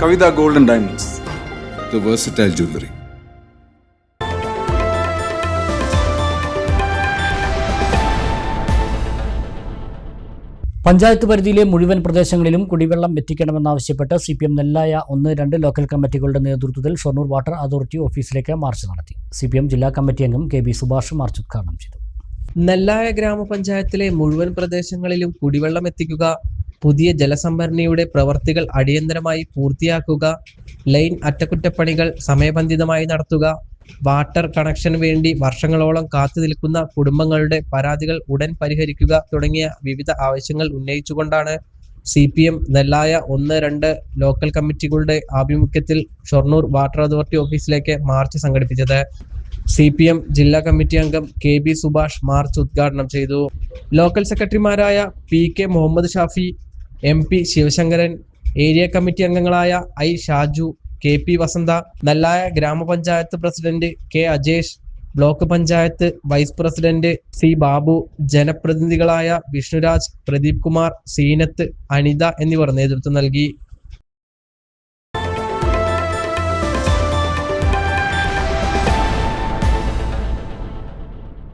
Kavitha golden diamonds. The versatile jewellery panchayat പരിധിയിലെ മുഴുവൻ പ്രദേശങ്ങളിലും കുടിവെള്ളം എത്തിക്കണമെന്നാവശ്യപ്പെട്ട് സി പി എം നെല്ലായ ഒന്ന് രണ്ട് ലോക്കൽ കമ്മിറ്റികളുടെ നേതൃത്വത്തിൽ ഷൊർണൂർ വാട്ടർ അതോറിറ്റി ഓഫീസിലേക്ക് മാർച്ച് നടത്തി. സി പി എം ജില്ലാ കമ്മിറ്റി അംഗം കെ ബി സുഭാഷ് മാർച്ച് ഉദ്ഘാടനം ചെയ്തു. നെല്ലായ ഗ്രാമപഞ്ചായത്തിലെ മുഴുവൻ പ്രദേശങ്ങളിലും കുടിവെള്ളം എത്തിക്കുക പുതിയ ജലസംഭരണിയുടെ പ്രവർത്തികൾ അടിയന്തരമായി പൂർത്തിയാക്കുക ലൈൻ അറ്റകുറ്റപ്പണികൾ സമയബന്ധിതമായി നടത്തുക വാട്ടർ കണക്ഷൻ വേണ്ടി വർഷങ്ങളോളം കാത്തു നിൽക്കുന്ന കുടുംബങ്ങളുടെ പരാതികൾ ഉടൻ പരിഹരിക്കുക തുടങ്ങിയ വിവിധ ആവശ്യങ്ങൾ ഉന്നയിച്ചുകൊണ്ടാണ് സി പി എം നെല്ലായ ഒന്ന് രണ്ട് ലോക്കൽ കമ്മിറ്റികളുടെ ആഭിമുഖ്യത്തിൽ ഷൊർണൂർ വാട്ടർ അതോറിറ്റി ഓഫീസിലേക്ക് മാർച്ച് സംഘടിപ്പിച്ചത്. സി പി എം ജില്ലാ കമ്മിറ്റി അംഗം കെ ബി സുഭാഷ് മാർച്ച് ഉദ്ഘാടനം ചെയ്തു. ലോക്കൽ സെക്രട്ടറിമാരായ P K Muhammad Shafi M P Sivasankaran area committee അംഗങ്ങളായ I Shaju K P Vasantha Nellaya ഗ്രാമപഞ്ചായത്ത് president K Ajesh block panchayat vice president C Babu ജനപ്രതിനിധികളായ Vishnuraj Pradeep Kumar Seenath Anitha എന്നിവർ നേതൃത്വം നൽകി.